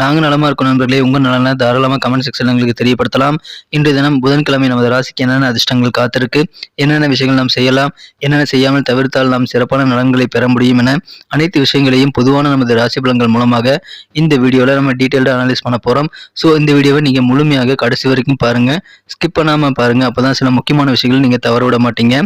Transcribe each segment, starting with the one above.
நாங்கள் நலமா இருக்கணும் நண்பர்களே. உங்கள் நலனை தாராளமாக கமெண்ட் செக்ஷன் எங்களுக்கு தெரியப்படுத்தலாம். இன்று தினம் புதன்கிழமை நமது ராசிக்கு என்னென்ன அதிர்ஷ்டங்கள் காத்திருக்கு என்னென்ன விஷயங்கள் நாம் செய்யலாம் என்னென்ன செய்யாமல் தவிர்த்தால் நாம் சிறப்பான நலன்களை பெற முடியும் என அனைத்து விஷயங்களையும் பொதுவான நமது ராசி பலன்கள் மூலமாக இந்த வீடியோவில் நம்ம டீட்டெயில்டாக அனலைஸ் பண்ண போகிறோம் ஸோ இந்த வீடியோவை நீங்கள் முழுமையாக கடைசி வரைக்கும் பாருங்கள் ஸ்கிப் பண்ணாமல் பாருங்கள் அப்போ தான் சில முக்கியமான விஷயங்கள் நீங்கள் தவற விட மாட்டீங்க.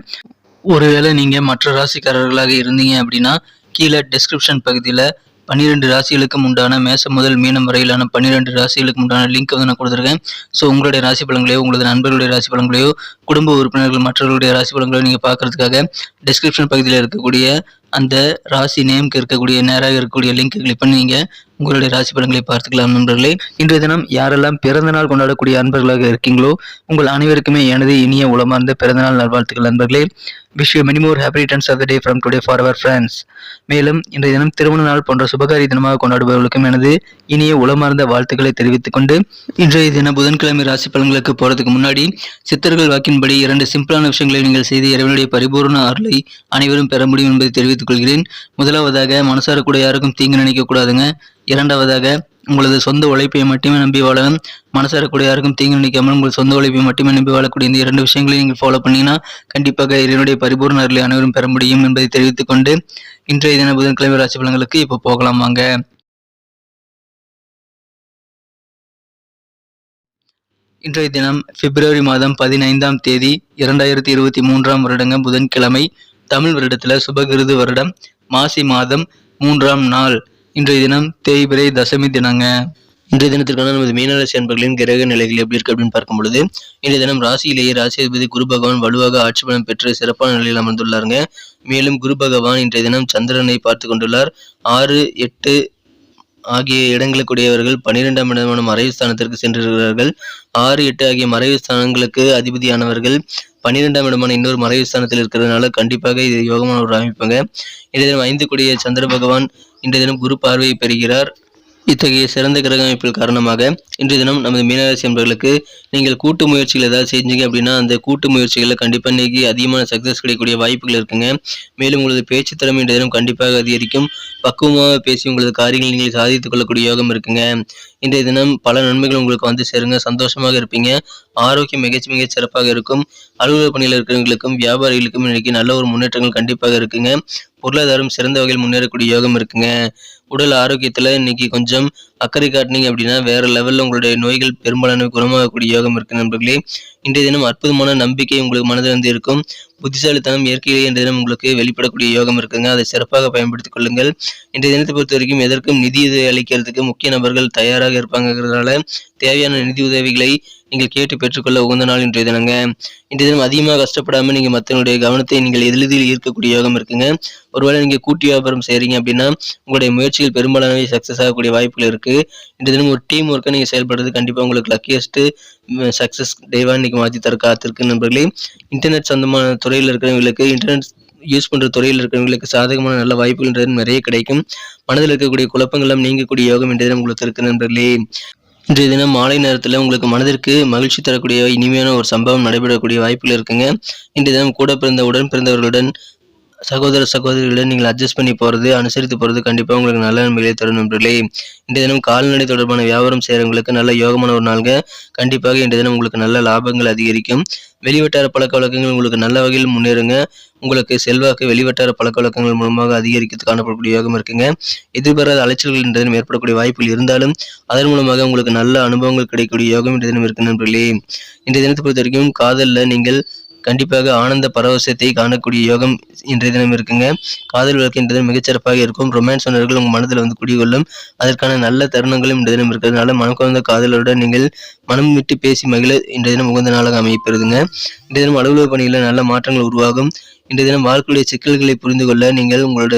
ஒருவேளை நீங்கள் மற்ற ராசிக்காரர்களாக இருந்தீங்க அப்படின்னா கீழே டிஸ்கிரிப்ஷன் பகுதியில் பன்னிரெண்டு ராசிகளுக்கும் உண்டான மேசம் முதல் மீனம் வரையிலான பன்னிரெண்டு ராசிகளுக்கு உண்டான லிங்க் வந்து நான் கொடுத்துருக்கேன். ஸோ உங்களுடைய ராசி பலன்களையோ உங்களது நண்பர்களுடைய ராசி பலன்களையோ குடும்ப உறுப்பினர்கள் மற்றவர்களுடைய ராசி பலன்களையோ நீங்கள் பார்க்கறதுக்காக டிஸ்கிரிப்ஷன் பகுதியில் இருக்கக்கூடிய அந்த ராசி நேம்க்கு இருக்கக்கூடிய நேராக இருக்கக்கூடிய லிங்க் கிளிக் பண்ணி நீங்கள் உங்களுடைய ராசி பலன்களை பார்த்துக்கலாம் நண்பர்களே. இன்றைய தினம் யாரெல்லாம் பிறந்த நாள் கொண்டாடக்கூடிய அன்பர்களாக இருக்கீங்களோ உங்கள் அனைவருக்குமே எனது இனிய உளமார்ந்த பிறந்தநாள் நல்வாழ்த்துக்கள் நண்பர்களே. Wish you many more happy returns of the day from today for our friends மேலும் இன்றைய தினம் திருமண நாள் போன்ற சுபகாரி தினமாக கொண்டாடுபவர்களுக்கும் எனது இனிய உளமார்ந்த வாழ்த்துக்களை தெரிவித்துக் கொண்டு இன்றைய தினம் புதன்கிழமை ராசி பலன்களுக்கு போறதுக்கு முன்னாடி சித்தர்கள் வாக்கின்படி இரண்டு சிம்பிளான விஷயங்களை நீங்கள் செய்து இறைவனுடைய பரிபூர்ண அருளை அனைவரும் பெற முடியும் என்பதை தெரிவித்து தெரிவித்துக் கொள்கிறேன் முதலாவதாக மனசார கூட யாருக்கும் தீங்கு நினைக்க கூடாதுங்க. இரண்டாவதாக உங்களது சொந்த உழைப்பை மட்டுமே நம்பி வாழவும் மனசார கூட யாருக்கும் தீங்கு நினைக்காமல் உங்கள் சொந்த உழைப்பை மட்டுமே நம்பி வாழக்கூடிய இந்த இரண்டு விஷயங்களையும் நீங்கள் ஃபாலோ பண்ணீங்கன்னா கண்டிப்பாக இதனுடைய பரிபூர்ண அருளை அனைவரும் பெற முடியும் என்பதை தெரிவித்துக் கொண்டு இன்றைய தின புதன்கிழமை ராசி பலன்களுக்கு இப்போ போகலாம் வாங்க. இன்றைய தினம் பிப்ரவரி மாதம் பதினைந்தாம் தேதி இரண்டாயிரத்தி இருபத்தி மூன்றாம் வருடங்க புதன்கிழமை. தமிழ் வருடத்துல சுபகிருது வருடம் மாசி மாதம் மூன்றாம் நாள். இன்றைய தினம் தேய்பிரை தசமி தினங்க. இன்றைய தினத்திற்கான நமது மீனராசி அன்பர்களின் கிரக நிலைகள் எப்படி இருக்கு அப்படின்னு பார்க்கும் பொழுது இன்றைய தினம் ராசியிலேயே ராசிபதி குரு பகவான் வலுவாக ஆட்சி பலம் பெற்று சிறப்பான நிலையில் அமர்ந்துள்ளாருங்க. மேலும் குரு பகவான் இன்றைய தினம் சந்திரனை பார்த்து கொண்டுள்ளார். ஆறு எட்டு ஆகிய இடங்களுக்குடையவர்கள் பனிரெண்டாம் இடமான மறைவு ஸ்தானத்திற்கு சென்றிருக்கிறார்கள். ஆறு எட்டு ஆகிய மறைவு ஸ்தானங்களுக்கு அதிபதியானவர்கள் பன்னிரெண்டாம் இடமான இன்னொரு மறைவு ஸ்தானத்தில் இருக்கிறதுனால கண்டிப்பாக இது யோகமான ஒரு அமைப்புங்க. இன்றைய தினம் ஐந்து கூடிய சந்திர பகவான் இன்றைய தினம் குரு பார்வையை பெறுகிறார். இத்தகைய சிறந்த கிரக அமைப்பில் காரணமாக இன்றைய தினம் நமது மீனராசி என்பவர்களுக்கு நீங்கள் கூட்டு முயற்சிகள் ஏதாவது செஞ்சீங்க அப்படின்னா அந்த கூட்டு முயற்சிகளில் கண்டிப்பாக இன்னைக்கு அதிகமான சக்ஸஸ் கிடைக்கக்கூடிய வாய்ப்புகள் இருக்குங்க. மேலும் உங்களது பேச்சு திறமை இன்றைய தினம் கண்டிப்பாக அதிகரிக்கும். பக்குவமாக பேசி உங்களது காரியங்களை நீங்கள் சாதித்துக் கொள்ளக்கூடிய யோகம் இருக்குங்க. இன்றைய தினம் பல நன்மைகள் உங்களுக்கு வந்து சேருங்க. சந்தோஷமாக இருப்பீங்க. ஆரோக்கியம் மிகச் மிக சிறப்பாக இருக்கும். அலுவலக பணியில் இருக்கிறவங்களுக்கும் வியாபாரிகளுக்கும் இன்னைக்கு நல்ல ஒரு முன்னேற்றங்கள் கண்டிப்பாக இருக்குங்க. பொருளாதாரம் சிறந்த வகையில் முன்னேறக்கூடிய யோகம் இருக்குங்க. உடல் ஆரோக்கியத்தில் இன்னைக்கு கொஞ்சம் அக்கறை காட்டினீங்க அப்படின்னா வேற லெவலில் உங்களுடைய நோய்கள் பெரும்பாலான குணமாகக்கூடிய யோகம் இருக்கு நண்பர்களே. இன்றைய தினம் அற்புதமான நம்பிக்கை உங்களுக்கு மனதில் வந்து இருக்கும் புத்திசாலித்தனம் இயற்கையிலே இன்றைய தினம் உங்களுக்கு வெளிப்படக்கூடிய யோகம் இருக்குங்க. அதை சிறப்பாக பயன்படுத்திக் கொள்ளுங்கள். இன்றைய தினத்தை பொறுத்த வரைக்கும் எதற்கும் நிதி உதவி அளிக்கிறதுக்கு முக்கிய நபர்கள் தயாராக இருப்பாங்கிறதுனால தேவையான நிதி உதவிகளை நீங்கள் கேட்டு பெற்றுக்கொள்ள உகந்த நாள் இன்றைய தினங்க. இன்றைய தினம் அதிகமாக கஷ்டப்படாமல் நீங்கள் மற்றவங்களுடைய கவனத்தை நீங்கள் எளிதில் ஈர்க்கக்கூடிய யோகம் இருக்குங்க. ஒருவேளை நீங்கள் கூட்டி வியாபாரம் செய்கிறீங்க அப்படின்னா உங்களுடைய முயற்சிகள் பெரும்பாலானவை சக்ஸஸ் ஆகக்கூடிய வாய்ப்புகள் இருக்குது இன்றைய தினம் ஒரு டீம் ஒர்க்கை நீங்கள் செயல்படுறது கண்டிப்பாக உங்களுக்கு லக்கியஸ்ட்டு சக்ஸஸ் டேவாக இன்றைக்கி மாற்றி தர காத்திருக்கு நண்பர்களே. இன்டர்நெட் சொந்தமான துறையில் இருக்கிறவங்களுக்கு இன்டர்நெட் யூஸ் பண்ணுற துறையில் இருக்கிறவங்களுக்கு சாதகமான நல்ல வாய்ப்புகள் நிறைய கிடைக்கும். மனதில் இருக்கக்கூடிய குழப்பங்கள்லாம் நீங்கக்கூடிய யோகம் இன்றைய தினம் உங்களுக்கு இருக்கு நண்பர்களே. இன்றைய தினம் மாலை நேரத்தில் உங்களுக்கு மனதிற்கு மகிழ்ச்சி தரக்கூடிய இனிமையான ஒரு சம்பவம் நடைபெறக்கூடிய வாய்ப்புகள் இருக்குங்க. இன்றைய தினம் கூட பிறந்த உடன் பிறந்தவர்களுடன் சகோதர சகோதரிகளை நீங்கள் அட்ஜஸ்ட் பண்ணி போகிறது அனுசரித்து போகிறது கண்டிப்பாக உங்களுக்கு நல்ல நன்மைகளை தரும் நண்பர்களே. இன்றைய தினம் கால்நடை தொடர்பான வியாபாரம் செய்கிறவங்களுக்கு நல்ல யோகமான ஒரு நாள்க கண்டிப்பாக இன்றைய தினம் உங்களுக்கு நல்ல லாபங்கள் அதிகரிக்கும். வெளிவட்டார பழக்க வழக்கங்கள் உங்களுக்கு நல்ல வகையில் முன்னேறுங்க. உங்களுக்கு செல்வாக்கு வெளிவட்டார பழக்க வழக்கங்கள் மூலமாக அதிகரிக்கிறது காணப்படக்கூடிய யோகம் இருக்குங்க. எதிர்பாராத அலைச்சல்கள் இன்றைய தினம் ஏற்படக்கூடிய வாய்ப்புகள் இருந்தாலும் அதன் மூலமாக உங்களுக்கு நல்ல அனுபவங்கள் கிடைக்கக்கூடிய யோகம் இன்றைய தினம் இருக்கு நண்பர்களே. இன்றைய தினத்தை பொறுத்த வரைக்கும் காதலில் நீங்கள் கண்டிப்பாக ஆனந்த பரவசத்தை காணக்கூடிய யோகம் இன்றைய தினம் இருக்குங்க. காதல் வழக்கு இன்றைய தினம் மிகச்சிறப்பாக இருக்கும். ரொமான்ஸ் உணர்வுகள் உங்கள் மனதில் வந்து குடிகொள்ளும். அதற்கான நல்ல தருணங்களும் இன்றைய தினம் இருக்கிறதுனால மனம் குழந்த காதலருடன் நீங்கள் மனம் விட்டு பேசி மகிழ இன்றைய தினம் உகந்த நாளாக அமைப்பெறுதுங்க இன்றைய தினம் அலுவலக பணியில் நல்ல மாற்றங்கள் உருவாகும். இன்றைய தினம் வாழ்க்கையுடைய சிக்கல்களை புரிந்து கொள்ள நீங்கள் உங்களோட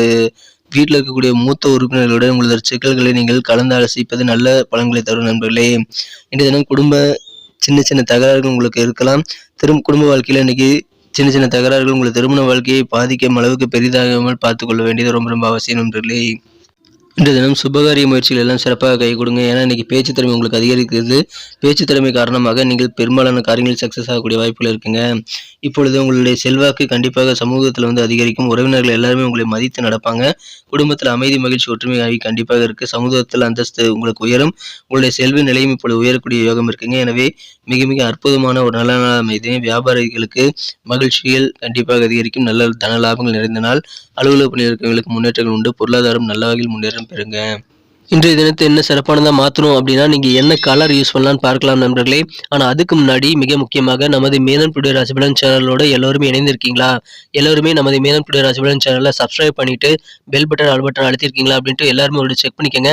வீட்டில் இருக்கக்கூடிய மூத்த உறுப்பினர்களுடன் உங்களது சிக்கல்களை நீங்கள் கலந்து ஆலோசிப்பது நல்ல பலன்களை தரும் நண்பர்களே. இன்றைய தினம் குடும்ப சின்ன சின்ன தகராறுகள் உங்களுக்கு இருக்கலாம். திரும்ப குடும்ப வாழ்க்கையில் இன்றைக்கி சின்ன சின்ன தகராறுகள் உங்கள் திருமண வாழ்க்கையை பாதிக்கும் அளவுக்கு பெரிதாகாமல் பார்த்துக்கொள்ள வேண்டியது ரொம்ப ரொம்ப அவசியம் நண்பர்களே. இந்த தினம் சுபகாரிய முயற்சிகள் எல்லாம் சிறப்பாக கை கொடுங்க. ஏன்னா இன்றைக்கி பேச்சு திறமை உங்களுக்கு அதிகரிக்கிறது. பேச்சு திறமை காரணமாக நீங்கள் பெரும்பாலான காரியங்களில் சக்ஸஸ் ஆகக்கூடிய வாய்ப்புகள் இருக்குங்க. இப்பொழுது உங்களுடைய செல்வாக்கு கண்டிப்பாக சமூகத்தில் வந்து அதிகரிக்கும். உறவினர்கள் எல்லாருமே உங்களை மதித்து நடப்பாங்க. குடும்பத்தில் அமைதி மகிழ்ச்சி ஒற்றுமை ஆகி கண்டிப்பாக இருக்குது சமூகத்தில் அந்தஸ்து உங்களுக்கு உயரும். உங்களுடைய செல்வ நிலையும் இப்பொழுது உயரக்கூடிய யோகம் இருக்குங்க. எனவே மிக மிக அற்புதமான ஒரு நல்ல நாள் அமைதி வியாபாரிகளுக்கு மகிழ்ச்சிகள் கண்டிப்பாக அதிகரிக்கும். நல்ல தன லாபங்கள் நிறைந்த நாள். அலுவலக பணியிருக்கவங்களுக்கு முன்னேற்றங்கள் உண்டு. பொருளாதாரம் நல்ல வகையில் முன்னேற்றம் பெறுங்க இன்றைய தினத்தை என்ன சிறப்பானதாக மாற்றணும் அப்படின்னா நீங்கள் என்ன கலர் யூஸ் பண்ணலாம்னு பார்க்கலாம் நண்பர்களே. ஆனால் அதுக்கு முன்னாடி மிக முக்கியமாக நமது மேனன் புடிய ராசிபலன் சேனலோட எல்லோருமே இணைந்திருக்கீங்களா? எல்லோருமே நமது மேனன் புடிய ராசிபலன் சேனலை சப்ஸ்கிரைப் பண்ணிட்டு பெல் பட்டன் ஆல் பட்டன் அழுத்திருக்கீங்களா அப்படின்ட்டு எல்லாருமே ஒரு செக் பண்ணிக்கோங்க.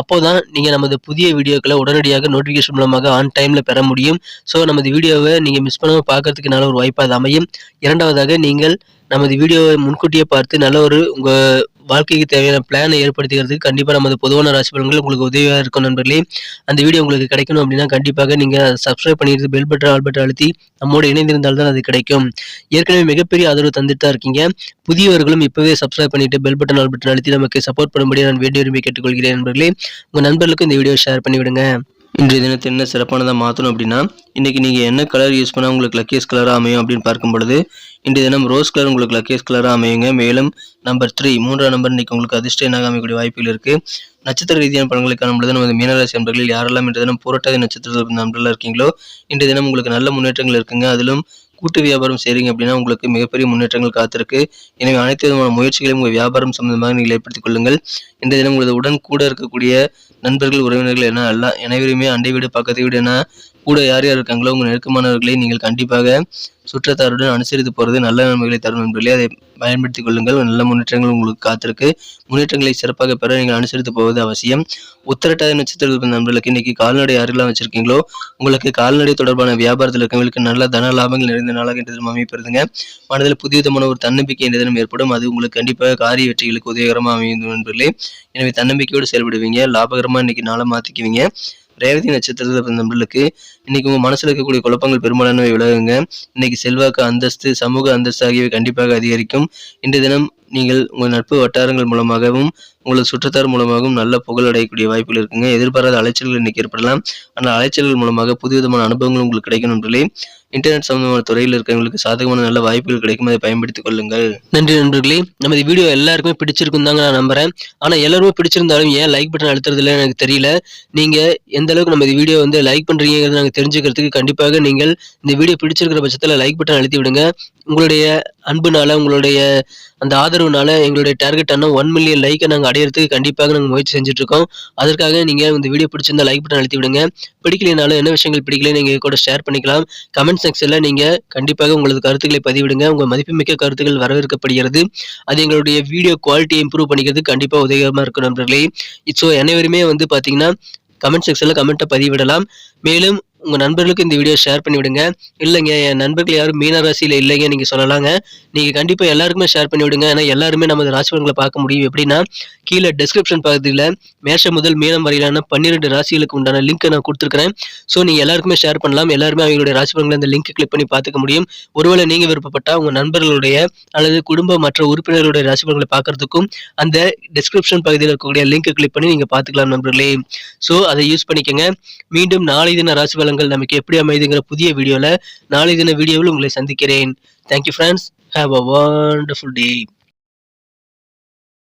அப்போ தான் நீங்கள் நமது புதிய வீடியோக்களை உடனடியாக நோட்டிஃபிகேஷன் மூலமாக ஆன் டைமில் பெற முடியும். ஸோ நமது வீடியோவை நீங்கள் மிஸ் பண்ணாமல் பார்க்கறதுக்கு நல்ல ஒரு வாய்ப்பாக அது அமையும். இரண்டாவதாக நீங்கள் நமது வீடியோவை முன்கூட்டியே பார்த்து நல்ல ஒரு உங்கள் வாழ்க்கைக்கு தேவையான பிளானை ஏற்படுத்திக்கிறதுக்கு கண்டிப்பாக நமது பொதுவான ராசி பலன்கள் உங்களுக்கு உதவியாக இருக்கும் நண்பர்களே. அந்த வீடியோ உங்களுக்கு கிடைக்கணும் அப்படின்னா கண்டிப்பாக நீங்கள் சப்ஸ்கிரைப் பண்ணிட்டு பெல் பட்டன் ஆல் பட்டன் அழுத்தி நம்மோடு இணைந்திருந்தால் தான் அது கிடைக்கும். ஏற்கனவே மிகப்பெரிய ஆதரவு தந்துட்டு தான் இருக்கீங்க. புதியவர்களும் இப்போவே சப்ஸ்கிரைப் பண்ணிட்டு பெல் பட்டன் ஆல் பட்டன் அழுத்தி நமக்கு சப்போர்ட் பண்ணும்படி நான் வேண்டிய விரும்பி கேட்டுக்கொள்கிறேன் நண்பர்களே. உங்கள் நண்பர்களுக்கு இந்த வீடியோ ஷேர் பண்ணிவிடுங்க. இன்றைய தினத்தை என்ன சிறப்பானதாக மாற்றணும் அப்படின்னா இன்றைக்கி நீங்கள் என்ன கலர் யூஸ் பண்ணால் உங்களுக்கு லக்கியஸ் கலராக அமையும் அப்படின்னு பார்க்கும் பொழுது இன்றைய தினம் ரோஸ் கலர் உங்களுக்கு லக்கேஸ் கலராக அமையுங்க. மேலும் நம்பர் த்ரீ மூன்றாம் நம்பர் இன்றைக்கி உங்களுக்கு அதிர்ஷ்ட எண்ணாக அமையக்கூடிய வாய்ப்புகள் இருக்குது நட்சத்திர ரீதியான பலன்களை காணும் பொழுது நமது மீனராசி நண்பர்களில் யாரெல்லாம் இன்றைய தினம் புரட்டாதி நட்சத்திரத்தில் நண்பர்களாக இருக்கீங்களோ இன்றைய தினம் உங்களுக்கு நல்ல முன்னேற்றங்கள் இருக்குங்க. அதிலும் கூட்டு வியாபாரம் செய்கிறீங்க அப்படின்னா உங்களுக்கு மிகப்பெரிய முன்னேற்றங்கள் காத்திருக்கு. எனவே அனைத்து விதமான முயற்சிகளையும் உங்கள் வியாபாரம் சம்பந்தமாக நீங்கள் ஏற்படுத்திக் கொள்ளுங்கள். இன்றைய தினம் உங்களது உடன் கூட இருக்கக்கூடிய நண்பர்கள் உறவினர்கள் என அல்ல அனைவருமே அண்டை வீடு பக்கத்து வீடு என கூட யார் யார் இருக்காங்களோ உங்கள் நெருக்கமானவர்களை நீங்கள் கண்டிப்பாக சுற்றத்தாருடன் அனுசரித்து போகிறது நல்ல நன்மைகளை தரும் நண்பர்களே. அதை பயன்படுத்திக் கொள்ளுங்கள். நல்ல முன்னேற்றங்கள் உங்களுக்கு காத்திருக்கு. முன்னேற்றங்களை சிறப்பாக பெற நீங்கள் அனுசரித்து போவது அவசியம். உத்தரட்டாத நட்சத்திரத்தில் நண்பர்களுக்கு இன்னைக்கு கால்நடை யாரெல்லாம் வச்சிருக்கீங்களோ உங்களுக்கு கால்நடை தொடர்பான வியாபாரத்தில் இருக்கவங்களுக்கு நல்ல தன லாபங்கள் நிறைந்த நாளாக இன்று தினம் அமைப்பெறுதுங்க மனதில் புதிய விதமான ஒரு தன்னம்பிக்கை இன்று தினம் ஏற்படும். அது உங்களுக்கு கண்டிப்பாக காரிய வெற்றிகளுக்கு உதவிகரமாக அமையும் நண்பர்களே. எனவே தன்னம்பிக்கையோடு செயல்படுவீங்க. லாபகரமாக இன்னைக்கு நாளை மாற்றிக்குவீங்க ரேவதி நட்சத்திரத்தில் பிறந்த நண்பர்களுக்கு இன்னைக்கு உங்க மனசுல இருக்கக்கூடிய குழப்பங்கள் பெரும்பாலானவை விலகுங்க. இன்னைக்கு செல்வாக்கு அந்தஸ்து சமூக அந்தஸ்து ஆகியவை கண்டிப்பாக அதிகரிக்கும். இன்றைய தினம் நீங்கள் உங்கள் நட்பு வட்டாரங்கள் மூலமாகவும் உங்களது சுற்றத்தார் மூலமாகவும் நல்ல புகழ் அடையக்கூடிய வாய்ப்புகள் இருக்குங்க. எதிர்பாராத அலைச்சல்கள் இன்னைக்கு ஏற்படலாம். ஆனால் அலைச்சல்கள் மூலமாக புது விதமான அனுபவங்கள் உங்களுக்கு கிடைக்கும் நண்பர்களே. இன்டர்நெட் சம்பந்தமான துறையில் இருக்கிறவங்களுக்கு சாதகமான நல்ல வாய்ப்புகள் கிடைக்கும். அதை பயன்படுத்திக் கொள்ளுங்கள். நன்றி நண்பர்களே. நமது வீடியோ எல்லாருக்குமே பிடிச்சிருக்கும் தாங்க நான் நம்புறேன். ஆனால் எல்லாருமே பிடிச்சிருந்தாலும் ஏன் லைக் பட்டன் அழுத்துறதுல எனக்கு தெரியல. நீங்க எந்த அளவுக்கு நம்ம வீடியோ வந்து லைக் பண்றீங்கிறது நாங்கள் தெரிஞ்சுக்கிறதுக்கு கண்டிப்பாக நீங்கள் இந்த வீடியோ பிடிச்சிருக்கிற பட்சத்தில் லைக் பட்டன் அழுத்தி விடுங்க. உங்களுடைய அன்புனால உங்களுடைய அந்த ஆதரவுனால எங்களுடைய டார்கெட் ஒன் மில்லியன் லைக்கை நாங்கள் அடையிறதுக்கு கண்டிப்பாக நாங்கள் முயற்சி செஞ்சுட்ருக்கோம் அதற்காக நீங்கள் இந்த வீடியோ பிடிச்சிருந்தா லைக் பட்டன் அழுத்தி விடுங்க. பிடிக்கலைனாலும் என்ன விஷயங்கள் பிடிக்கல நீங்கள் கூட ஷேர் பண்ணிக்கலாம். கமெண்ட் செக்ஷனில் நீங்கள் கண்டிப்பாக உங்களது கருத்துக்களை பதிவிடுங்க. உங்கள் மதிப்புமிக்க கருத்துக்கள் வரவேற்கப்படுகிறது. அது எங்களுடைய வீடியோ குவாலிட்டியை இம்ப்ரூவ் பண்ணிக்கிறது கண்டிப்பாக உதவிகரமாக இருக்கும் நண்பர்களே. ஸோ அனைவருமே வந்து பார்த்தீங்கன்னா கமெண்ட் செக்ஷனில் கமெண்ட்டை பதிவிடலாம். மேலும் உங்கள் நண்பர்களுக்கு இந்த வீடியோ ஷேர் பண்ணி விடுங்க இல்லைங்க என் நண்பர்கள் யாரும் மீன ராசியில் இல்லைங்க நீங்கள் சொல்லலாங்க. நீங்கள் கண்டிப்பாக எல்லாருக்குமே ஷேர் பண்ணி விடுங்க ஏன்னா எல்லாருமே நமது ராசிபலன்களை பார்க்க முடியும். எப்படின்னா கீழே டெஸ்கிரிப்ஷன் பகுதியில் மேஷம் முதல் மீனம் வரையிலான பன்னிரெண்டு ராசிகளுக்கு உண்டான லிங்க்கை நான் கொடுத்துருக்கிறேன். ஸோ நீங்கள் எல்லாருக்குமே ஷேர் பண்ணலாம். எல்லாருமே அவங்களுடைய ராசிபலன்களை அந்த லிங்க் கிளிக் பண்ணி பார்த்துக்க முடியும். ஒருவேளை நீங்கள் விருப்பப்பட்டால் உங்கள் நண்பர்களுடைய அல்லது குடும்ப மற்ற உறுப்பினர்களுடைய ராசிபலன்களை பார்க்கறதுக்கும் அந்த டிஸ்கிரிப்ஷன் பகுதியில் இருக்கக்கூடிய லிங்க் கிளிக் பண்ணி நீங்கள் பார்த்துக்கலாம் நண்பர்களே. ஸோ அதை யூஸ் பண்ணிக்கோங்க. மீண்டும் நாளை தின ராசிபலன் பலன்கள் நமக்கு எப்படி அமைதுங்கிற புதிய வீடியோவில் நாளை தின வீடியோவில் உங்களை சந்திக்கிறேன். Thank you friends have a wonderful day